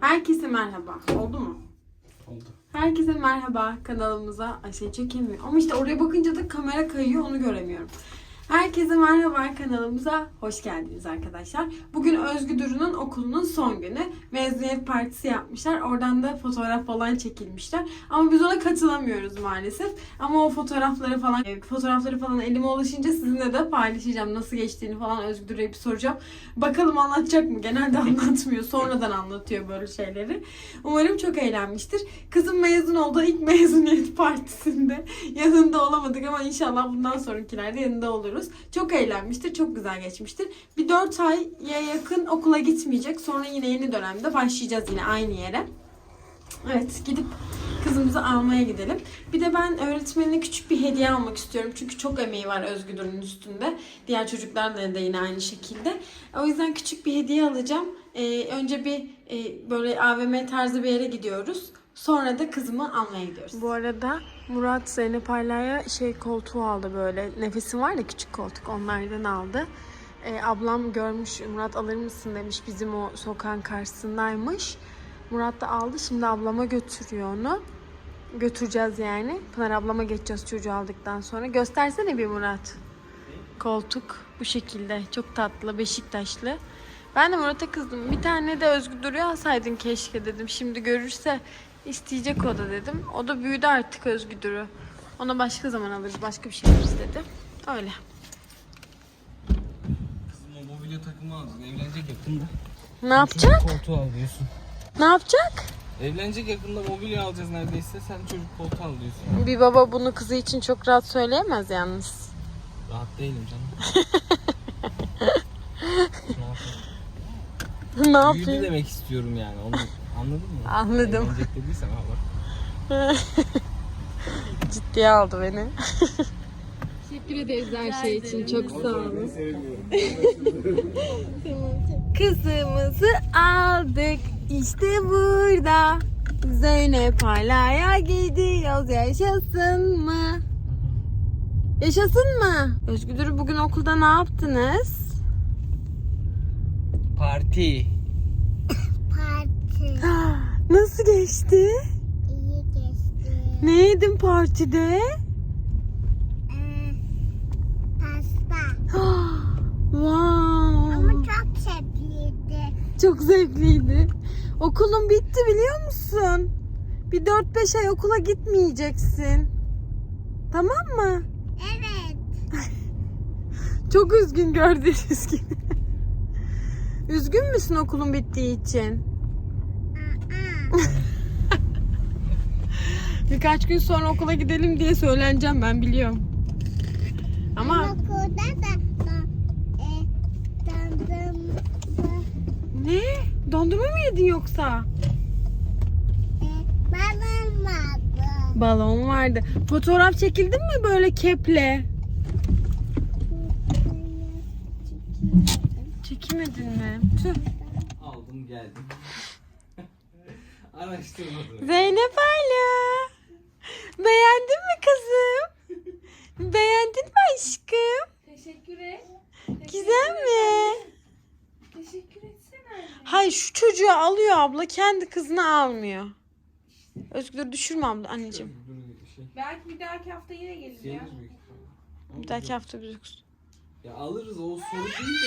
Herkese merhaba. Oldu mu? Oldu. Herkese merhaba kanalımıza. Ay şey çekemiyor. Ama işte oraya bakınca da kamera kayıyor onu göremiyorum. Herkese merhaba kanalımıza hoş geldiniz arkadaşlar. Bugün Özgü Duru'nun okulunun son günü. Mezuniyet partisi yapmışlar. Oradan da fotoğraf falan çekilmişler. Ama biz ona katılamıyoruz maalesef. Ama o fotoğrafları falan e, fotoğrafları falan elime ulaşınca sizinle de paylaşacağım. Nasıl geçtiğini falan Özgü Duru'ya bir soracağım. Bakalım anlatacak mı? Genelde anlatmıyor. Sonradan anlatıyor böyle şeyleri. Umarım çok eğlenmiştir. Kızım mezun oldu ilk mezuniyet partisinde. Yanında olamadık ama inşallah bundan sonrakilerde yanında oluruz. Çok eğlenmiştir, çok güzel geçmiştir. Bir 4 aya yakın okula gitmeyecek. Sonra yine yeni dönemde başlayacağız yine aynı yere. Evet gidip kızımızı almaya gidelim. Bir de ben öğretmenine küçük bir hediye almak istiyorum. Çünkü çok emeği var Özgür'ün üstünde. Diğer çocuklarla da yine aynı şekilde. O yüzden küçük bir hediye alacağım. Ee, önce bir e, böyle AVM tarzı bir yere gidiyoruz. Sonra da kızımı almaya gidiyoruz. Bu arada Murat Zeynep Ayla'ya şey koltuğu aldı böyle. Nefesim var ya küçük koltuk onlardan aldı. Ee, ablam görmüş Murat alır mısın demiş bizim o sokağın karşısındaymış. Murat da aldı şimdi ablama götürüyor onu. Götüreceğiz yani. Pınar ablama geçeceğiz çocuğu aldıktan sonra. Göstersene bir Murat. Koltuk bu şekilde. Çok tatlı Beşiktaşlı. Ben de Murat'a kızdım. Bir tane de Özgür Duru'yu alsaydın keşke dedim. Şimdi görürse isteyecek o da dedim. O da büyüdü artık Özgür Duru. Ona başka zaman alırız. Başka bir şey alırız dedi. Öyle. Kızım o mobilya takımı alacaksın. Evlenecek yakında. Ne yapacak? Çocuk koltuğu alıyorsun. Ne yapacak? Evlenecek yakında mobilya alacağız neredeyse. Sen çocuk koltuğu alıyorsun. Bir baba bunu kızı için çok rahat söyleyemez yalnız. Rahat değilim canım. ne yapayım? ne Büyüdü yapayım? demek istiyorum yani. Onu anladın mı? Anladım. Evlenecek dediysem. Ciddiye aldı beni. Teşekkür ederiz her şey için. Çok sağ olun. Kızımızı aldık. İşte burada. Zeynep Ala'ya gidiyoruz. Yaşasın mı? Yaşasın mı? Özgür bugün okulda ne yaptınız? Parti. Nasıl geçti? iyi geçti. Ne yedin partide? Ee, pasta. wow. Ama çok şekliydi. Çok zevkliydi. Okulun bitti biliyor musun? Bir 4-5 ay okula gitmeyeceksin. Tamam mı? Evet. Çok üzgün gördüğünüz gibi. Üzgün müsün okulun bittiği için? Birkaç gün sonra okula gidelim diye söyleneceğim ben biliyorum. Ama okulda da e, dondurma, ne? Dondurma mı yedin yoksa? e, balon vardı. Balon vardı. Fotoğraf çekildin mi böyle keple? Çekemedin mi? Tüh. Aldım geldim. Araştırmadım. Zeynep Ala. Beğendin mi kızım? Beğendin mi aşkım? Teşekkür et. Güzel mi? Teşekkür etsene. Hayır şu çocuğu alıyor abla kendi kızını almıyor. Özgür düşürme abla anneciğim. Şey. Belki bir dahaki hafta yine gelir ya. Gelir büyük ihtimalle. Bir dahaki hafta bir Ya alırız o soru değil de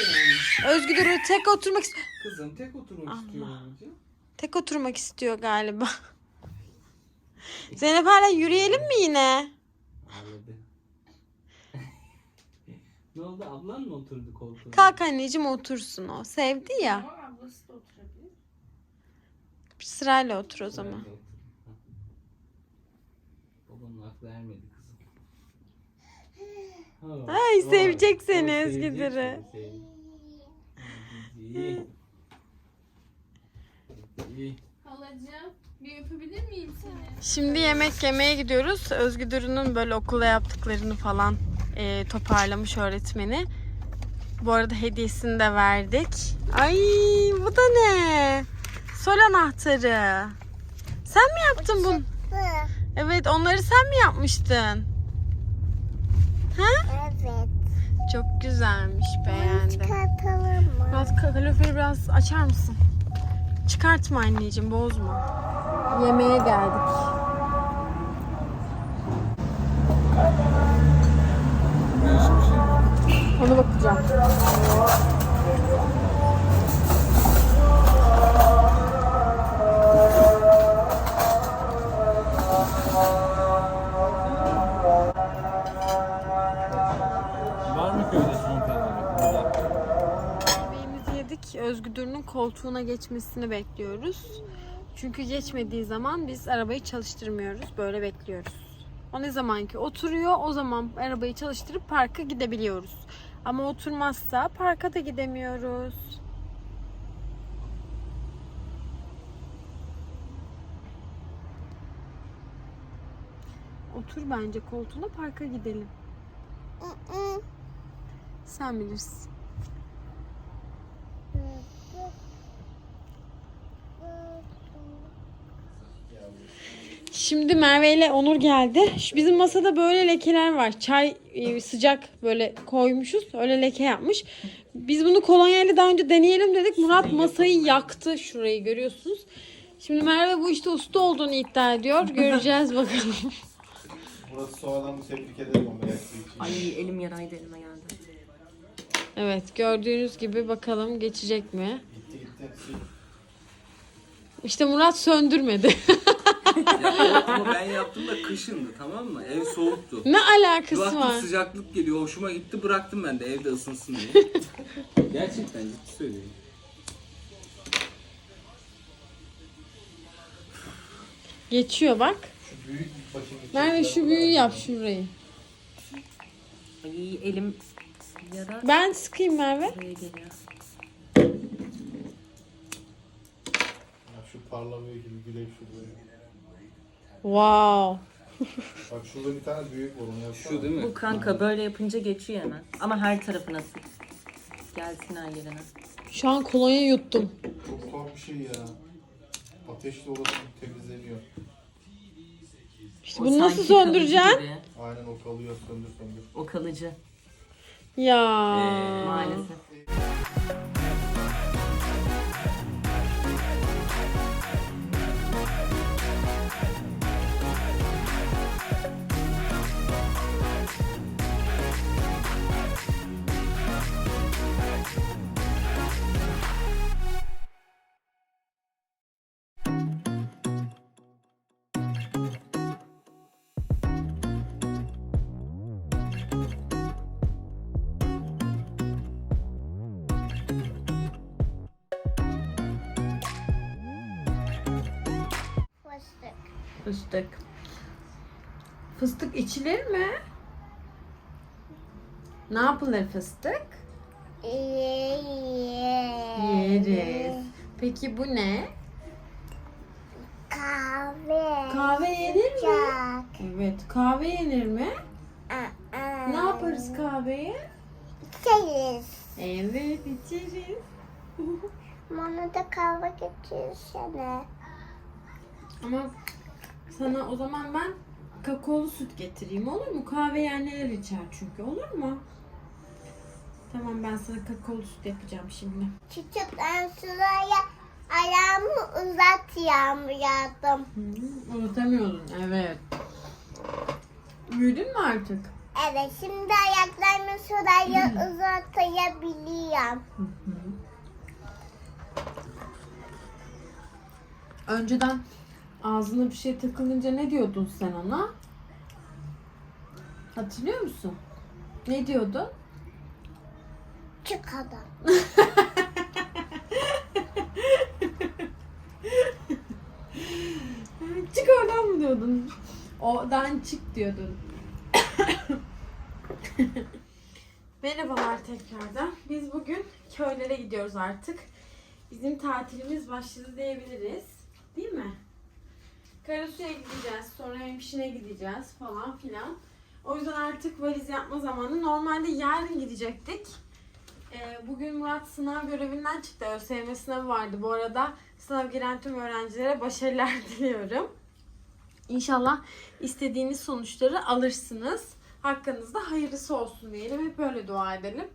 yani. Özgür tek oturmak istiyor. Kızım tek oturmak Allah. istiyorum önce. Tek oturmak istiyor galiba. Zeynep hala yürüyelim mi yine? Ağladı. ne oldu ablan mı oturdu koltuğa? Kalk anneciğim otursun o. Sevdi ya. Ama ablası da oturabilir. Bir sırayla otur o zaman. Nerede oturdu? Ha. Babanın aklı ermedi kızım. Ha, Ay, o- sevecek o seni sevecek Özgüdür'ü. seni, sevecek. İyi. İyi. Halacığım bir öpebilir miyim seni? Şimdi yemek yemeye gidiyoruz. Özgür Duru'nun böyle okulda yaptıklarını falan e, toparlamış öğretmeni. Bu arada hediyesini de verdik. Ay bu da ne? Sol anahtarı. Sen mi yaptın bunu? Bu. Evet onları sen mi yapmıştın? Ha? Evet. Çok güzelmiş beğendim. Çıkartalım mı? Murat kaloriferi biraz açar mısın? Çıkartma anneciğim bozma. Yemeğe geldik. Ona bakacağım. Duru'nun koltuğuna geçmesini bekliyoruz. Çünkü geçmediği zaman biz arabayı çalıştırmıyoruz. Böyle bekliyoruz. O ne zaman ki oturuyor o zaman arabayı çalıştırıp parka gidebiliyoruz. Ama oturmazsa parka da gidemiyoruz. Otur bence koltuğuna parka gidelim. Sen bilirsin. Şimdi Merve ile Onur geldi. Şu Bizim masada böyle lekeler var. Çay e, sıcak böyle koymuşuz. Öyle leke yapmış. Biz bunu kolonyayla daha önce deneyelim dedik. Murat masayı yaktı. Şurayı görüyorsunuz. Şimdi Merve bu işte usta olduğunu iddia ediyor. Göreceğiz bakalım. Burası sonradan bu tebrik ederim ama. Ay elim yaraydı elime geldi. Evet gördüğünüz gibi bakalım geçecek mi? Gitti gitti. İşte Murat söndürmedi. Ya, ama ben yaptım da kışındı tamam mı? Ev soğuktu. ne alakası Baktım var? sıcaklık geliyor hoşuma gitti bıraktım ben de evde ısınsın diye. Gerçekten ciddi söylüyorum. Geçiyor bak. Şu büyük başın Merve şu büyüğü yap şurayı. Ay elim yara Ben sıkayım Merve. buraya geliyor. Şu parlamıyor gibi güneş şurada. Wow. Bak şurada bir tane büyük var onu yapsana. Şu değil mi? Bu kanka böyle yapınca geçiyor hemen. Ama her tarafına sık. Gelsin her yerine. Şu an kolonya yuttum. Çok tuhaf bir şey ya. Ateşle orası temizleniyor. İşte O bunu nasıl sanki kalıcı söndüreceksin? gibi. Aynen o kalıyor söndür söndür. O kalıcı Ya. Ee, maalesef. Fıstık. Fıstık. İçilir mi? Ne yapılır fıstık? Yeriz. Peki bu ne? Kahve. Kahve yenir mi? Evet. Kahve yenir mi? Ne yaparız kahveyi? İçeriz. Evet içeriz. Bana da kahve getirsene. Ama sana o zaman ben kakaolu süt getireyim olur mu? Kahve yiyenler içer çünkü olur mu? Tamam ben sana kakaolu süt yapacağım şimdi. Çocuklar sıraya ayağımı uzat yağmur yağdım. Hı, unutamıyordun evet. Büyüdün mü artık? Evet şimdi ayaklarımı sıraya uzatabiliyorum. Önceden ağzına bir şey takılınca ne diyordun sen ona? Hatırlıyor musun? Ne diyordun? Çık adam. Çık oradan mı diyordun? Odan çık diyordun. Merhabalar tekrardan. Biz bugün köylere gidiyoruz artık. Bizim tatilimiz başladı diyebiliriz. Değil mi? Karasu'ya gideceğiz, sonra Hemşin'e gideceğiz falan filan. O yüzden artık valiz yapma zamanı. Normalde yarın gidecektik. Ee, bugün Murat sınav görevinden çıktı. ÖSYM sınavı vardı. Bu arada sınav giren tüm öğrencilere başarılar diliyorum. İnşallah istediğiniz sonuçları alırsınız. Hakkınızda hayırlısı olsun diyelim. Hep böyle dua edelim.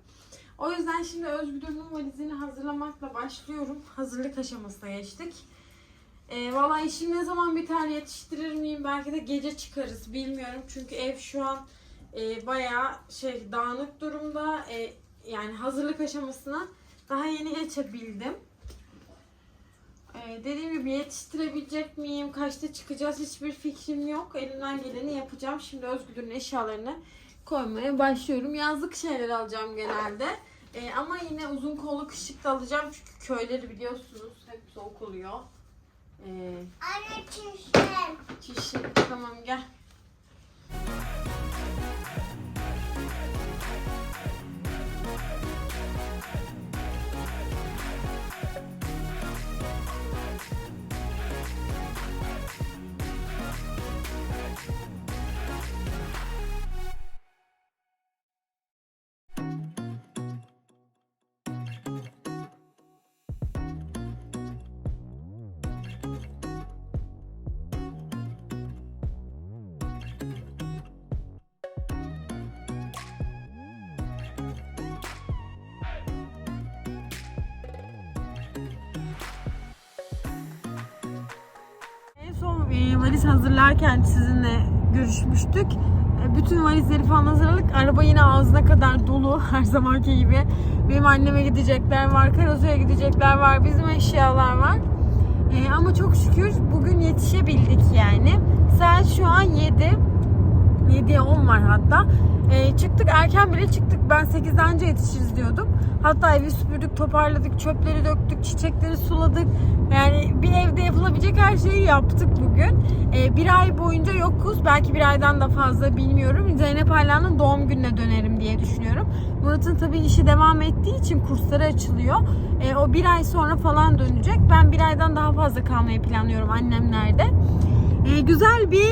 O yüzden şimdi Özgür'ün valizini hazırlamakla başlıyorum. Hazırlık aşamasına geçtik. Ee, Valla işim ne zaman biter yetiştirir miyim? Belki de gece çıkarız bilmiyorum. Çünkü ev şu an e, bayağı şey dağınık durumda. E, yani hazırlık aşamasına daha yeni geçebildim. Ee, dediğim gibi yetiştirebilecek miyim? Kaçta çıkacağız? Hiçbir fikrim yok. Elimden geleni yapacağım. Şimdi Özgür'ün eşyalarını koymaya başlıyorum. Yazlık şeyler alacağım genelde. Ee, ama yine uzun kollu kışlık da alacağım. Çünkü köyleri biliyorsunuz hep soğuk oluyor. Ee, Anne çişim. çişi tamam gel. Valiz hazırlarken sizinle görüşmüştük. E, bütün valizleri falan hazırladık. Araba yine ağzına kadar dolu her zamanki gibi. Benim anneme gidecekler var, Karasu'ya gidecekler var, bizim eşyalar var. E, ama çok şükür bugün yetişebildik yani. Saat şu an 7. 7'ye 10 var hatta. E, çıktık erken bile çıktık. Ben 8'den önce yetişiriz diyordum. Hatta evi süpürdük, toparladık, çöpleri döktük, çiçekleri suladık. Yani bir evde yapılabilecek her şeyi yaptık bugün. E, bir ay boyunca yokuz. Belki bir aydan da fazla bilmiyorum. Zeynep Ayla'nın doğum gününe dönerim diye düşünüyorum. Murat'ın tabii işi devam ettiği için kursları açılıyor. E, o bir ay sonra falan dönecek. Ben bir aydan daha fazla kalmayı planlıyorum annemlerde. Ee, güzel bir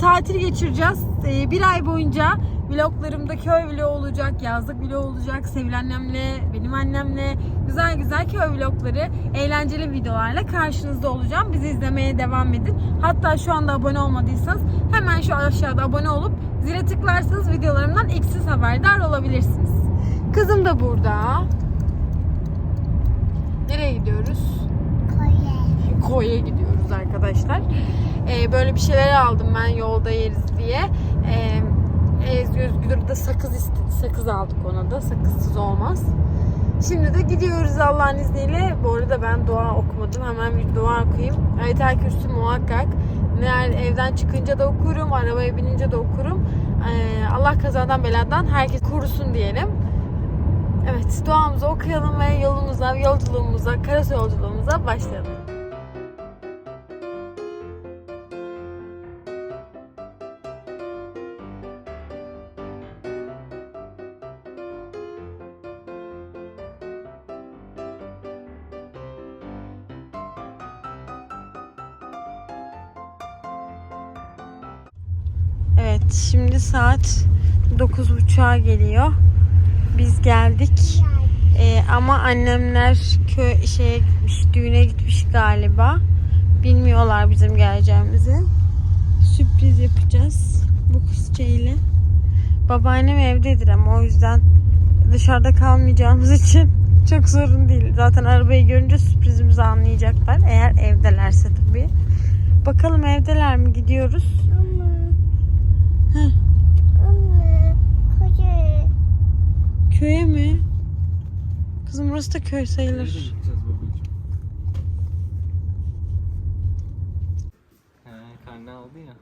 tatil geçireceğiz. Ee, bir ay boyunca vloglarımda köy vlogu olacak, yazlık vlogu olacak. Sevil annemle, benim annemle güzel güzel köy vlogları, eğlenceli videolarla karşınızda olacağım. Bizi izlemeye devam edin. Hatta şu anda abone olmadıysanız hemen şu aşağıda abone olup zile tıklarsanız videolarımdan ilk siz haberdar olabilirsiniz. Kızım da burada. Nereye gidiyoruz? Koye. Koy'a gidiyoruz arkadaşlar. Ee, böyle bir şeyler aldım ben yolda yeriz diye. Ee, Özgür de sakız istedi. Sakız aldık ona da. Sakızsız olmaz. Şimdi de gidiyoruz Allah'ın izniyle. Bu arada ben dua okumadım. Hemen bir dua okuyayım. Ayet-el Kürsü muhakkak. Eğer evden çıkınca da okurum, arabaya binince de okurum. Ee, Allah kazadan beladan herkes korusun diyelim. Evet, duamızı okuyalım ve yolumuza, yolculuğumuza, Karasu yolculuğumuza başlayalım. Saat 9.30'a geliyor. Biz geldik. Ee, ama annemler köy şeye gitmiş, düğüne gitmiş galiba. Bilmiyorlar bizim geleceğimizi. Sürpriz yapacağız bu kızca ile. Babaannem evdedir ama o yüzden dışarıda kalmayacağımız için çok sorun değil. Zaten arabayı görünce sürprizimizi anlayacaklar. Eğer evdelerse tabii. Bakalım evdeler mi gidiyoruz. Ama. Heh. Anne. Koye. Köye mi? Kızım burası da köy sayılır. karne aldı ya.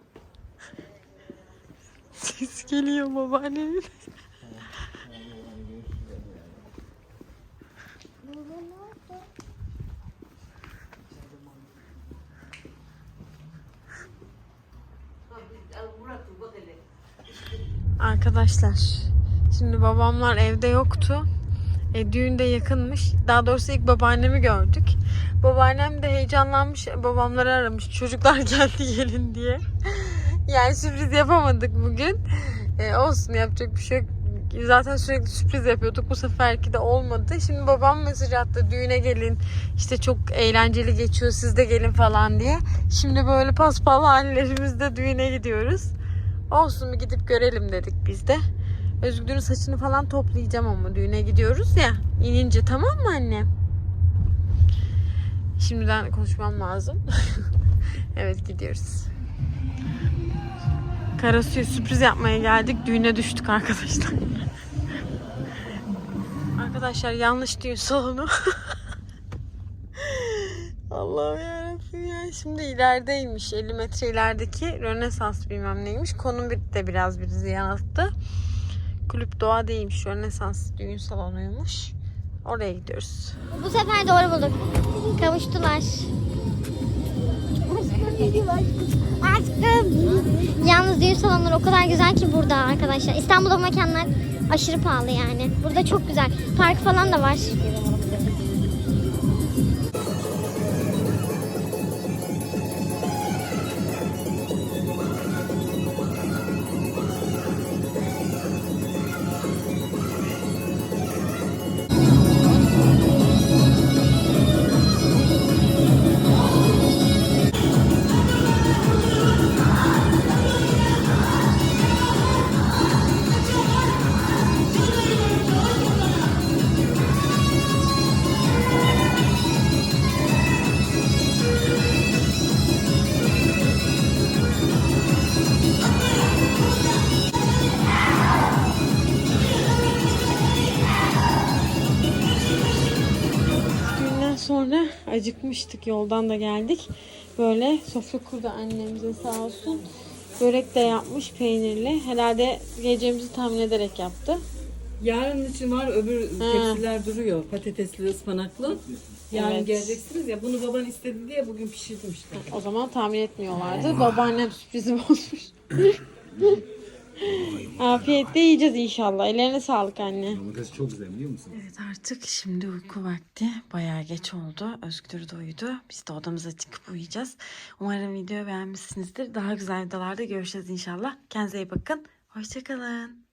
Ses geliyor babaannemin. Arkadaşlar şimdi babamlar evde yoktu. E, düğün de yakınmış. Daha doğrusu ilk babaannemi gördük. Babaannem de heyecanlanmış. Babamları aramış. Çocuklar geldi gelin diye. yani sürpriz yapamadık bugün. E, olsun yapacak bir şey yok. Zaten sürekli sürpriz yapıyorduk. Bu seferki de olmadı. Şimdi babam mesaj attı. Düğüne gelin. İşte çok eğlenceli geçiyor. Siz de gelin falan diye. Şimdi böyle paspal hallerimizde düğüne gidiyoruz. Olsun bir gidip görelim dedik biz de. Özgür'ün saçını falan toplayacağım ama düğüne gidiyoruz ya. İnince tamam mı annem? Şimdiden konuşmam lazım. evet gidiyoruz. Karasu'ya sürpriz yapmaya geldik. Düğüne düştük arkadaşlar. arkadaşlar yanlış düğün salonu. Allah'ım yarabbim ya. Şimdi ilerideymiş. 50 metre ilerideki Rönesans bilmem neymiş. Konum bir de biraz bizi yanılttı. Kulüp Doğa değilmiş. Rönesans düğün salonuymuş. Oraya gidiyoruz. Bu sefer doğru bulduk. Kavuştular. Aşkım. Yalnız düğün salonları o kadar güzel ki burada arkadaşlar. İstanbul'da bu mekanlar aşırı pahalı yani. Burada çok güzel. Park falan da var. Acıkmıştık. Yoldan da geldik. Böyle sofra kurdu annemize sağ olsun. Börek de yapmış peynirli. Herhalde geleceğimizi tahmin ederek yaptı. Yarın için var öbür Ha. tepsiler duruyor. Patatesli, ıspanaklı. Yarın Evet. geleceksiniz ya bunu baban istedi diye bugün pişirdim işte. O zaman tahmin etmiyorlardı. Babaannem sürprizi bozmuş. Afiyetle yiyeceğiz inşallah. Ellerine sağlık anne. Domates çok güzel biliyor musun? Evet artık şimdi uyku vakti. Bayağı geç oldu. Özgür de uyudu. Biz de odamıza çıkıp uyuyacağız. Umarım videoyu beğenmişsinizdir. Daha güzel videolarda görüşeceğiz inşallah. Kendinize iyi bakın. Hoşçakalın.